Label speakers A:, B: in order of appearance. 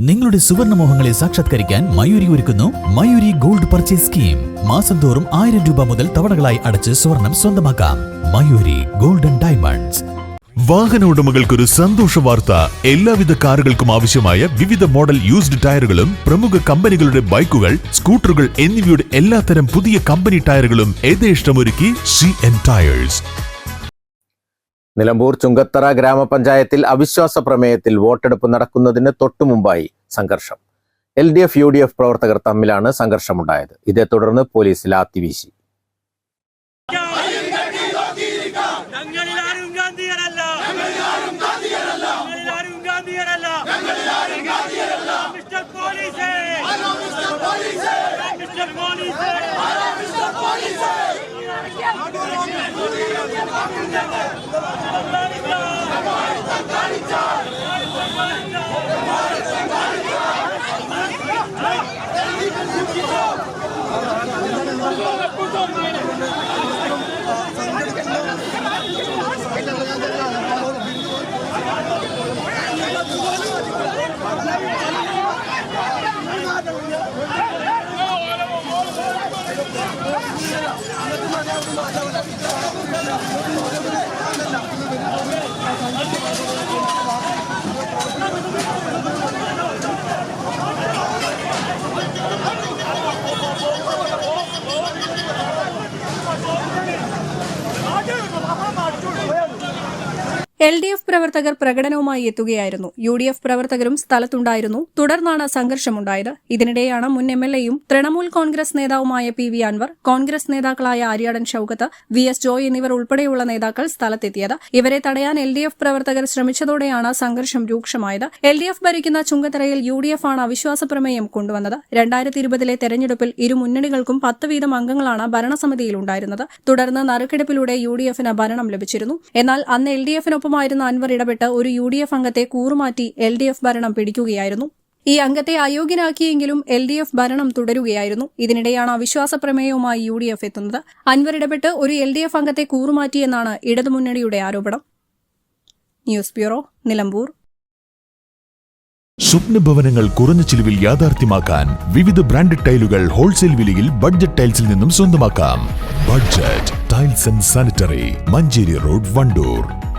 A: നിങ്ങളുടെ സുവർണ മോഹങ്ങളെ സാക്ഷാത്കരിക്കാൻ മയൂരി ഒരുക്കുന്നു മയൂരി ഗോൾഡ് പർച്ചേസ് സ്കീം. മാസം തോറും ആയിരം രൂപ മുതൽ തവണകളായി അടച്ച് സ്വർണം സ്വന്തമാക്കാം. Mayuri golden diamonds.
B: വാഹന ഉടമകൾക്കൊരു സന്തോഷ വാർത്ത. എല്ലാവിധ കാറുകൾക്കും ആവശ്യമായ വിവിധ മോഡൽ യൂസ്ഡ് ടയറുകളും പ്രമുഖ കമ്പനികളുടെ ബൈക്കുകൾ സ്കൂട്ടറുകൾ എന്നിവയുടെ എല്ലാത്തരം പുതിയ കമ്പനി ടയറുകളും യഥേഷ്ടമൊരുക്കി C N tyres
C: Nilambur Chunkathara ഗ്രാമപഞ്ചായത്തിൽ അവിശ്വാസ പ്രമേയത്തിൽ വോട്ടെടുപ്പ് നടക്കുന്നതിന് തൊട്ടുമുമ്പായി സംഘർഷം. L D F U D F പ്രവർത്തകർ തമ്മിലാണ് സംഘർഷമുണ്ടായത്. ഇതേ തുടർന്ന് പോലീസ്.
D: ലാത്തി വീശി മിസ്റ്റർ പോലീസേ
E: എൽ ഡി എഫ് പ്രവർത്തകർ പ്രകടനവുമായി എത്തുകയായിരുന്നു. യു ഡി എഫ് പ്രവർത്തകരും സ്ഥലത്തുണ്ടായിരുന്നു. തുടർന്നാണ് സംഘർഷമുണ്ടായത്. ഇതിനിടെയാണ് മുൻ എം എൽ എയും തൃണമൂൽ കോൺഗ്രസ് നേതാവുമായ പി വി അൻവർ കോൺഗ്രസ് നേതാക്കളായ ആര്യാടൻ ഷൌക്കത്ത് വി എസ് ജോയ് എന്നിവർ ഉൾപ്പെടെയുള്ള നേതാക്കൾ സ്ഥലത്തെത്തിയത്. ഇവരെ തടയാൻ എൽ ഡി എഫ് പ്രവർത്തകർ ശ്രമിച്ചതോടെയാണ് സംഘർഷം രൂക്ഷമായത്. എൽ ഡി എഫ് ഭരിക്കുന്ന ചുങ്കത്തറയിൽ യു ഡി എഫ് ആണ് അവിശ്വാസ പ്രമേയം കൊണ്ടുവന്നത്. രണ്ടായിരത്തി ഇരുപതിലെ തെരഞ്ഞെടുപ്പിൽ ഇരു മുന്നണികൾക്കും പത്ത് വീതം അംഗങ്ങളാണ് ഭരണസമിതിയിൽ ഉണ്ടായിരുന്നത് തുടർന്ന് നറുക്കെടുപ്പിലൂടെ യു ഡി എഫിന് ഭരണം ലഭിച്ചിരുന്നു. എന്നാൽ അന്ന് എൽ ഡി എഫിനൊപ്പമായിരുന്ന അൻവർ ഇടപെട്ട് ഒരു യു ഡി എഫ് അംഗത്തെ കൂറുമാറ്റി എൽ ഡി എഫ് ഭരണം പിടിക്കുകയായിരുന്നു. ഈ അംഗത്തെ അയോഗ്യനാക്കിയെങ്കിലും എൽ ഡി എഫ് ഭരണം തുടരുകയായിരുന്നു. ഇതിനിടെയാണ് അവിശ്വാസ പ്രമേയവുമായി യു ഡി എഫ് എത്തുന്നത്. അൻവർ ഇടപെട്ട് ഒരു എൽ ഡി എഫ് അംഗത്തെ കൂറുമാറ്റിയെന്നാണ് ഇടതുമുന്നണിയുടെ ആരോപണം. News bureau Nilambur.
B: സ്വപ്ന ഭവനങ്ങൾ കുറഞ്ഞ ചിലവിൽ യാഥാർത്ഥ്യമാക്കാൻ വിവിധ ബ്രാൻഡഡ് ടൈലുകൾ ഹോൾസെയിൽ വിലയിൽ ബഡ്ജറ്റ് ടൈൽസിൽ നിന്നും സ്വന്തമാക്കാം. Budget tiles and sanitary Manjeri road Wandoor.